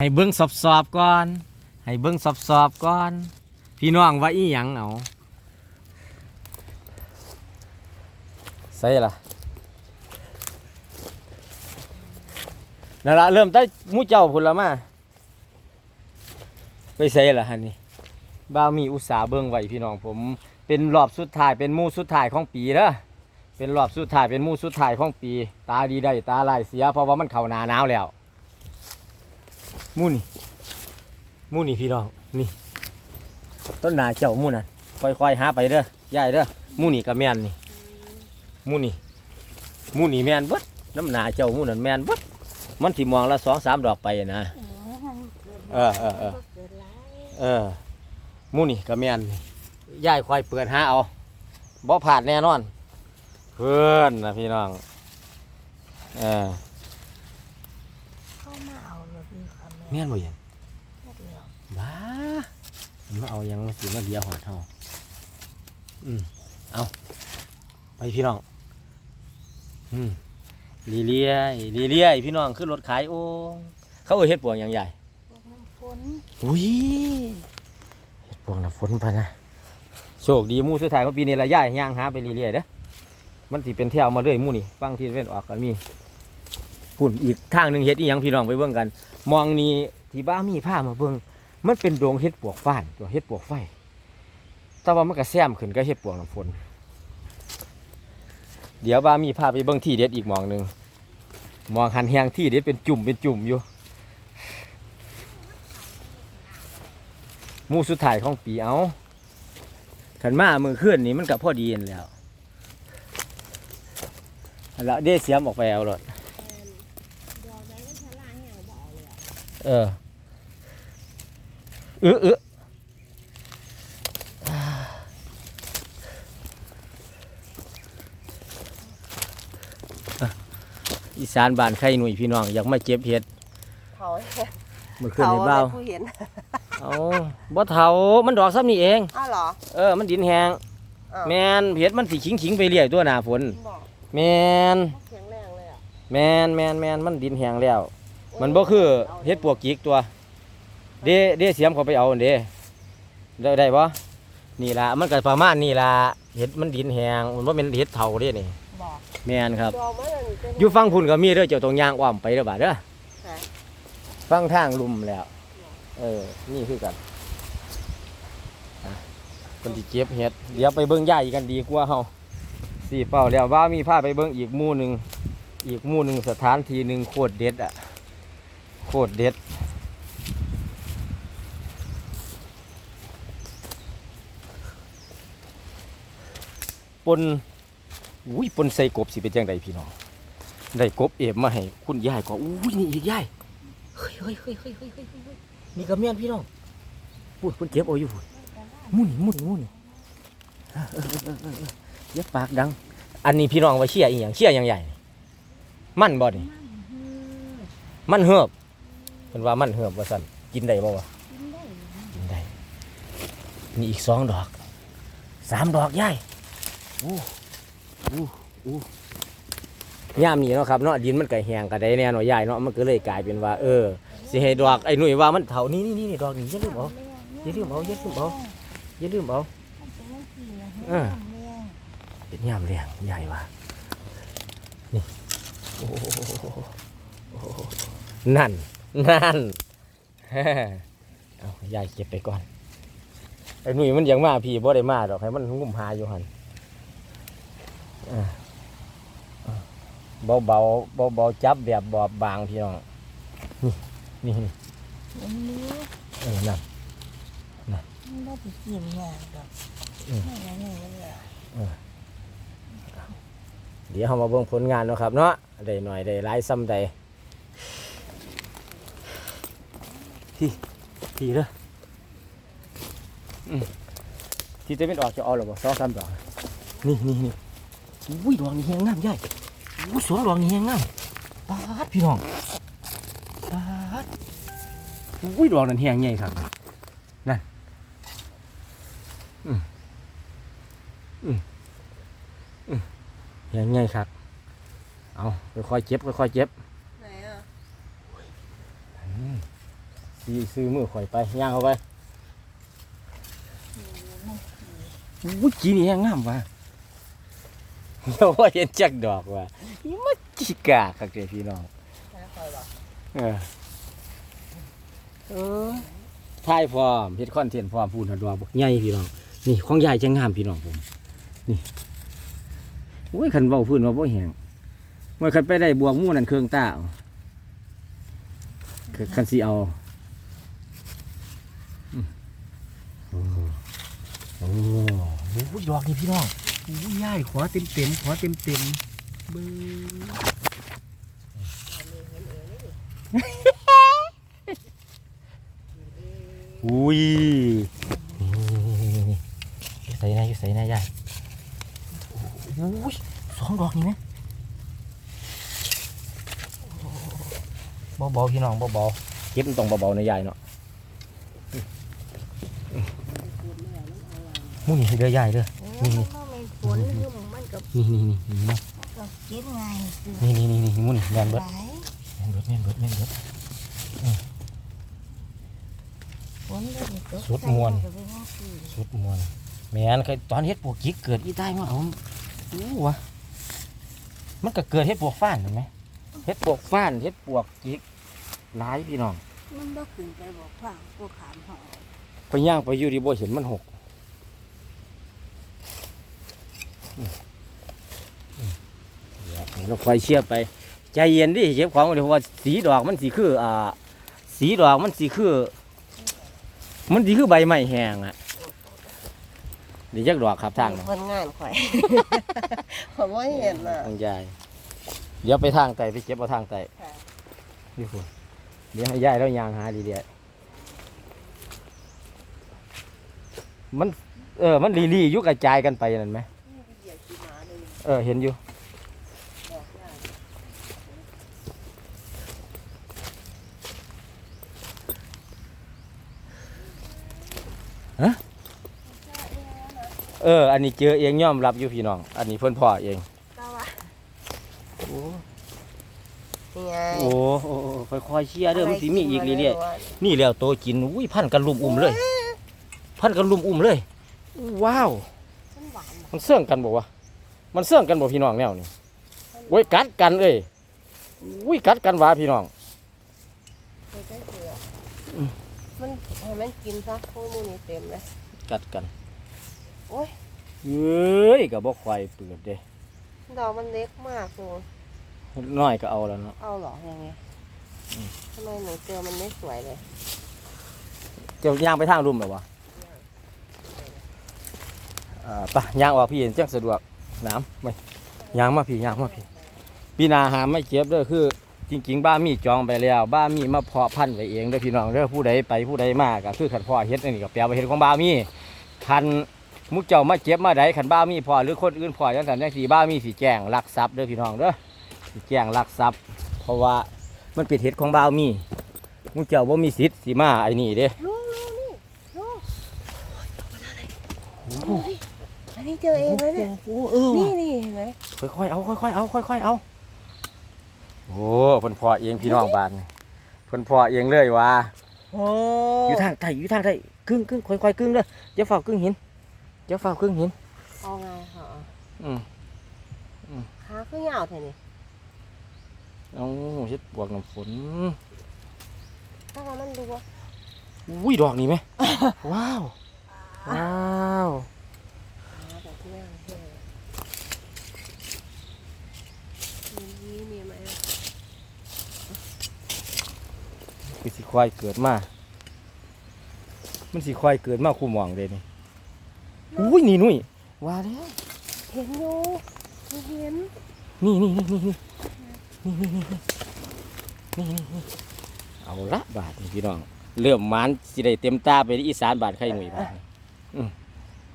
ให้เบิ้งสอบสอบก่อน ให้เบิ้งสอบสอบก่อน พี่น้องว่าอีหยังเอาใส่ละนั่นละเริ่มแต่หมูเจ้าพุ่นละมาไปใส่ละฮันนี่บ้าวมีอุตสาห์เบิ้งไว้พี่น้องผมเป็นรอบสุดท้ายเป็นมู่สุดท้ายของปีเด้อเป็นรอบสุดท้ายเป็นมู่สุดท้ายของปี ตาดีได้ตาลายเสียเพราะว่ามันเข้าหนาหนาวแล้ว มู่นี่หมู่นี่พี่น้องนี่ต้นหนาเจ้าหมู่นั่นค่อยๆหาไปเด้อยายเด้อหมู่นี่ก็แม่นนี่หมู่นี่หมู่นี่แม่นเบิดน้ำหนาเจ้าหมู่นั่นแม่นเบิดมันสิมองละสองสามดอกไปนะเออเออเออเออหมู่นี่ก็แม่นนี่ยายค่อยเปิดหาเอาบ่ผ่านแน่นอน เพื่อนนะพี่น้องเออ เข้ามาเอารถนี่ค่ะ แม่แม่นบ่ยังเดียวบ้ามาเอายังมาสิมาเดียวหอดเท่าอืมเอาไปพี่น้อง อืมลีเลียลีเลียพี่น้องขึ้นรถขายโอ้เขาเอาเฮ็ดปวงอย่างใหญ่พวกน้ำฝนอุ้ยเฮ็ดปวงน้ำฝนพะนะโชคดีหมู่สุดท้ายของปีนี้ละย่ายย่างหาไปลีเลียเด้อมันสิเป็นแถวมาเรื่อยหมู่นี่ฟังที่เว้นออกก็มีพุ่นอีกทางหนึ่งเฮ็ดอีหยังพี่น้องไปเบิ่งกันมองนี่ที่บ้ามีผ้ามาเบิ่งมันเป็นดวงเห็ดปวกฟ้านตัวเห็ดปวกไฟ แต่ว่ามันก็แซมขึ้นก็เห็ดปวกน้ำฝน เดี๋ยวว่ามีพาไปเบิ่งที่เด็ดอีกมองหนึ่งมองหันแหงที่เด็ดเป็นจุ่มเป็นจุ่มอยู่มูสุดท้ายของปีเอาขันมามือขึ้นนี่มันกับพ่อดีนั่นแล้วหั่นละเด้เสียมออกไปเอาเลยดอกไม้ก็ชะลาเหี่ยวบ่เอาเลยอะ เออเออเอออีสานบ้านไข่หนุ่ยพี่น้องอยากมาเก็บเห็ดเขาเมื่อคืนนี้เบ้าผู้เห็นเอาบ่เถามันดอกซ้ำนี่เองอ้าวเหรอเออมันดินแหงอ้าวแมนเห็ดมันสิขิงขิงๆไปเรื่อยตัวหนาฝนบอกแมนแข็งแรงเลยอะแมนแมนแมนมันดินแหงแล้ว มันบ่คือเห็ดปวกกิกตัว เด้เด้เสียมเขาไปเอาอันเด้ได้ได้บ่นี่ล่ะมันก็ประมาณนี่ล่ะเห็ดมันดินแหงมันบ่แม่นเห็ดเถาเด้นี่บอกแม่นครับ ดอกมันนั่นเป็นอยู่ฟังพุ่นก็มีเด้อเจ้าตรงย่างอ้อมไปเด้อบาดเด้อค่ะฟังทางลุมแล้ว เออ นี่คือกันอะคนที่เก็บเห็ด เดี๋ยวไปเบิ่งย่าอีกกันดีกว่าเฮาสี่เป้าแล้วว่ามีพาไปเบิ่งอีกหมู่หนึงอีกหมู่หนึงสถานที่หนึงโคตรเด็ดอะ โคตรเด็ด ปนอุ้ยปนใส่กบสิเป็นจังไดพี่น้อง ได้กบเอฟมาให้คุณยายก็อุ้ยนี่อีกยาย เฮ้ยเฮ้ยเฮ้ยเฮ้ยเฮ้ยเฮ้ยมีกระเมียนพี่น้องอุ้ยคุณเก็บโออยู่มุ่นมุ่นมุ่นเย็บปากดัง อันนี้พี่น้องว่าเชี่ยอีอย่างเชี่ยอย่างใหญ่ มั่นบ่นี่มั่นเหือบ เป็นว่ามันเหือบว่าสั่นกินได้บ่วะกินได้กินได้นี่อีกสองดอกสามดอกยายอู้อู้อู้ยามนี้เนาะครับเนาะดินมันก็แห้งก็ได้แน่เนาะยายเนาะมันก็เลยกลายเป็นว่า เออสิให้ดอกไอ้หนุ่ยว่ามันเท่านี้นี่นี่นี่ดอกนี้อย่าลืมเอาอย่าลืมเอาอย่าลืมเอาอย่าลืมเอาเออเป็นยามเลี้ยงใหญ่ว่ะนี่โอ้โหโอ้โหนั่น นั่นแฮ่เอายายเก็บไปก่อนไอ้หนุ่ยมันยังมาพี่บ่ได้มาดอกให้มันงุ่มหาอยู่หันอ่าอ่าเบาเบาเบาเบาๆจับแบบบอบบางพี่น้อง นี่นี่นี่มันนี้เออนั่นมันได้ไปกินงานดอกอืมไม่ได้ไม่ได้เดี๋ยวเรามาเบิ่งผลงานเนาะครับเนาะได้หน่อยได้หลายซ้ำใด ที่ที่เด้ออืมที่จะเป็นออกจะเอาหรือเปล่าสองสามดอกนี่นี่นี่อุ้ยดอกนี้แหงงามใหญ่อุ้ยสองดอกนี้แหงงามปาดพี่น้องปาดอุ้ยดอกนั้นแหงใหญ่ครับนั่นอืมอืมอืมแหงใหญ่ครับเอาค่อยๆเจ็บค่อยๆเจ็บ ไหนอะ อืม สีซื้อมือข่อยไปย่างเข้าไปอุ้ยจีนี่ยังงามว่ะเดี๋ยวว่าเห็นจักดอกว่ะอีมาจิกาคักเด้พี่น้องเออเออถ่ายพร้อมเฮ็ดคอนเทนต์พร้อมพูดดอกบักใหญ่พี่น้องนี่ของยายจะงามพี่น้องผมนี่โอ้ยคันเว้าพื้นว่าบ่แห้งเมื่อคันไปได้บวงมู่นั่นเครื่องตาเอาคือคันสิเอาอืมโอ้โอ้โอ้ยดอกนี่พี่น้องโอ้ยยายขอเต็มเต็มๆขอเต็มเต็มเบิ่งอุ้ยอยู่ใส่นะอยู่ใส่นะยายอุ้ยสองดอกนี่นะเบาๆพี่น้องเบาๆเก็บต้องเบาๆนะยายเนาะ มุ่นี่เด้อยายเด้อนี่นี่มันฝนคือมันกับนี่นี่นี่นี่เนาะกับกินไงคือนี่นี่นี่นี่มุ่นี่แมนเบิดไหลแมนเบิดแมนเบิดแมนเบิดฝนเลยตกสุดม่วนก็เป็นว่าคือสุดมวนแมนเคยตอนเฮ็ดปวกกิกเกิดอีใต้มาเอาอู้วะมันก็เกิดเฮ็ดปวกฟ้านเห็นไหมเฮ็ดปวกฟ้านเฮ็ดปวกกิกหลายพี่น้องมันบ่ขึ้นไปบอกฟังกูขามหอไปย่างไปอยู่ดีบ่เห็นมันหกอืมอืม เราคอยเชียร์ไป ใจเย็นดิเก็บของเดี๋ยวว่าสีดอกมันสีคืออ่าสีดอกมันสีคือ มันสีคือใบไม้แห้งอะเดี๋ยวจักดอกครับทางเนาะคนงานข่อยผมว่าเห็นอะทางยายเดี๋ยวไปทางไตไปเก็บเอาทางไตนี่คุณเดี๋ยวให้ยายแล้วยางหาดีเดียมัน เออ มันลีลีอยุกกระจายกันไปนั่นไหม เหยียบขี้หมา เลยเออ เห็นอยู่บอกได้เออ อันนี้เจอเองยอมรับอยู่พี่น้อง อันนี้เพิ่นพ่อเอง ก็ว่าโอ้นี่ไงโอ้โอ้โอ้ค่อยๆเชียร์เด้อมันสิมีอีกเรื่อยๆนี่แล้วโตกิน อุ้ยพันกันลุมอุ้มเลย พันกันลุมอุ้มเลย ว้าว มันหวานมันเสื่องกันบอกว่า มันเสื่องกันบอกพี่น้องแนวนี่โอ้ยกัดกันเอ้ยอุ้ยกัดกันว่าพี่น้องเลยได้เสืออมันให้มันกินซะพวกมูนี่เต็มเลยกัดกันโอ้ยเอ้ยกับบ่ควายเปิดเด้ดอกมันเล็กมากเลยน้อยก็เอาแล้วเนาะเอาเหรอยังไงทำไมหนูเจอมันไม่สวยเลยเจ้าย่างไปทางรุมแบบวะอ่าไปะย่างออกพี่เห็นจังสะดวก น้ำไม่ยางมาพี่ยางมาพี่ปีหนาหามไม่เจ็บเด้อคือ จริง ๆ บ้ามีจองไปแล้ว บ้ามีมาเพาะพันธุ์ไว้เองเด้อพี่น้องเด้อผู้ใดไปผู้ใดมาก็คือขันพ่อเฮ็ดอันนี้ก็แปลว่าเฮ็ดของบ้ามีคันมุกเจ้ามาเจ็บมาใดขันบ้ามีพอหรือคนอื่นพอจังสันจังสีบ้ามีสีแจงลักทรัพย์เด้อพี่น้องเด้อสีแจงลักทรัพย์ เพราะว่ามันเป็นเฮ็ดของบ้ามีมุกเจ้าบ่มีสิทธิ์สิมาไอ้นี่เด้ ลูกลูกนี่ลูกอันนี้ เจอเองเลยเนี่ยโอ้เออนี่นี่เห็นไหมค่อยๆเอาค่อยๆเอาค่อยๆเอาโอ้เพิ่นพอเองพี่น้องบ้านเพิ่นพอเองเลยว่าโอ้อยู่ทางใต้อยู่ทางใต้กึ่งกึ่งค่อยๆกึ่งเด้ออย่าฝ้ากึ่งหินอย่าฝ้ากึ่งหินเอาไงเหรออืมขาขึ้นยาวเท่านี้เอาเฮ็ดปวกน้ำฝนถ้าว่ามันดูว่าอุ้ยดอกนี่ไหมว้าว ว้าว ขาแบบนี้เท่มีมีไหมคือสิควายเกิดมา มันสิควายเกิดมาคู่หมองเด้นี่อุ้ยนี่นุ่ยว่าแล้วเห็นอยู่เห็น นี่นี่นี่นี่นี่นี่นี่นี่นี่นี่เอาละบาทนี่พี่น้อง เริ่มหมันสิได้เต็มตาไปที่อีสานบาทไข่หนุ่ยบาทนี่อืม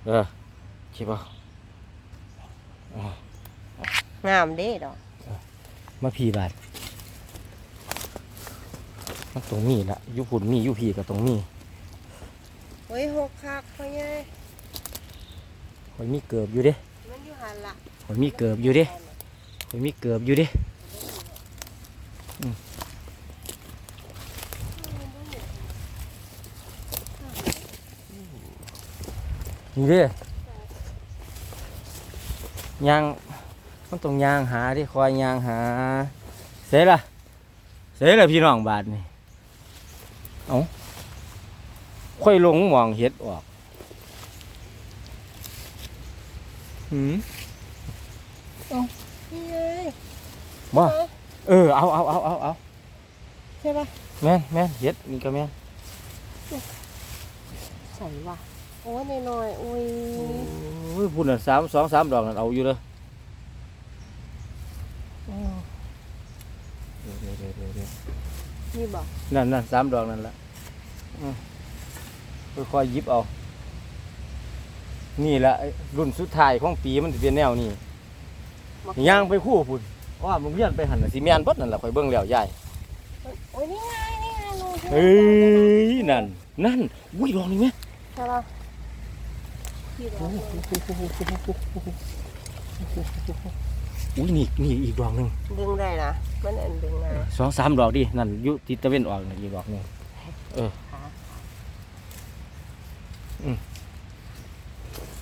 เออใช่ป่ะ งามเด้ดอกมาพีบาทมันตรงนี้ละยุพุนมียุพีกับตรงนี้เฮ้ยหกคักพ่อใหญ่หยมีเกือบอยู่เด้มันอยู่หันละหอยมีเกือบอยู่เด้หอยมีเกือบอยู่เด้นี่เด้ ยางมันต้องยางหาที่คอยยางหา เสร็จละเสร็จละพี่น้องบาทนี่เอาค่อยลงมองเห็ดออกหืมนี่ไงบ่เออเอาเอาเอาเอาเอาใช่ปะแม่นแม่นเห็ดนี่ก็แม่นใส่ว่ะ โอ้ยน้อยๆอุ้ยโอ้ยพูดน่ะสามสองสามดอกนั่นเอาอยู่เลยเดี๋ยวเดี๋ยวเดี๋ยวเดี๋ยวเดี๋ยวนี่บอกนั่นนั่นสามดอกนั่นละอืมค่อยๆหยิบเอา นี่แหละไอ้รุ่นสุดท้ายของปีมันจะเป็นแนวนี้ย่างไปคู่พุ่นว่ามึงเรียนไปหันน่ะสิแม่นเบิดนั่นแหละข่อยเบิ่งแล้วยาย โอ้ยนี่ไงนี่ไงลุงเฮ้ย นั่น นั่น อุ้ยดอกนี่แม่ใช่ปะพี่ด อกเลยอุ้ยนี่นี่อีกดอกหนึงดึงได้นะมันอันดึงนะสองสามดอกดินั่นอยู่ทิศตะเวนออกนี่อีกดอกหนึงขาอืม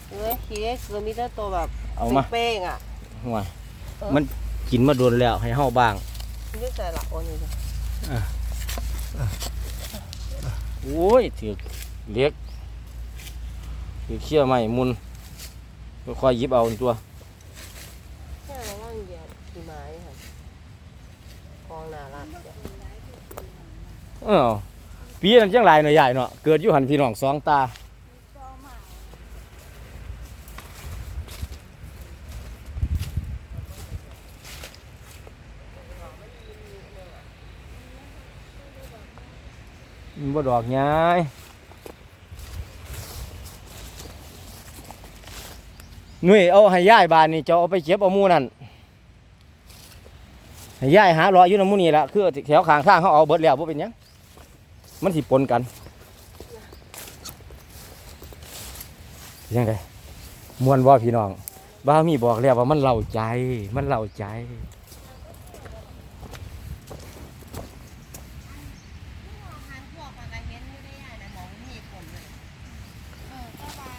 เอ้ยทีนี้คือมีแต่ตัวแบบเอามาเป้งๆอะห่วยเออมันกินมาโดนแล้วให้เฮาบ้างนี่ใส่หลักโอ้นี่ดิโอ้ยถือเล็ก ถือเขี้ยวไม้มุนค่อยๆหยิบเอาตัวแค่ระว่างเหยียบขี่ไม้ค่ะกองหนาลักเดี๋ยวเออปีนั้นจังไรเนาะใหญ่เนาะเกิดอยู่หันพี่น้องสองตามันบ่ดอกย้าย หนุ่ยเอาให้ย่ายบานนี่จะเอาไปเก็บเอาหมูนั่นให้ย่ายหารออยู่น้ำหมูนี่ละคือแถวข้างทางเขาเอาเบิดแล้วบ่เป็นหยังมันสิปนกันยังไงมวนว่าพี่น้องบ้ามีบอกแล้วว่ามันเล่าใจ มันเล่าใจ ทางพวกมันก็เห็นอยู่ได้ยังนะหมองมีผมเลยเออก็ว่า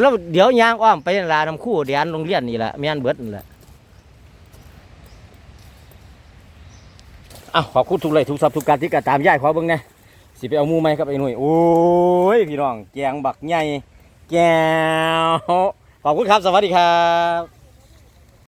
แล้วเดี๋ยวยางอ้อมไปลาน้ำคู่เดียนโรงเรียนนี่แหละแม่นเบิดนี่แหละอ้าวขอบคุณทุกเลยทุกสับทุกการที่กระตามย่ายขอเบิ่งแหนะสิไปเอาหมูไหมครับไอ้หนุ่ยโอ้ยพี่น้องแกงบักใหญ่แก้วขอบคุณครับสวัสดีครับ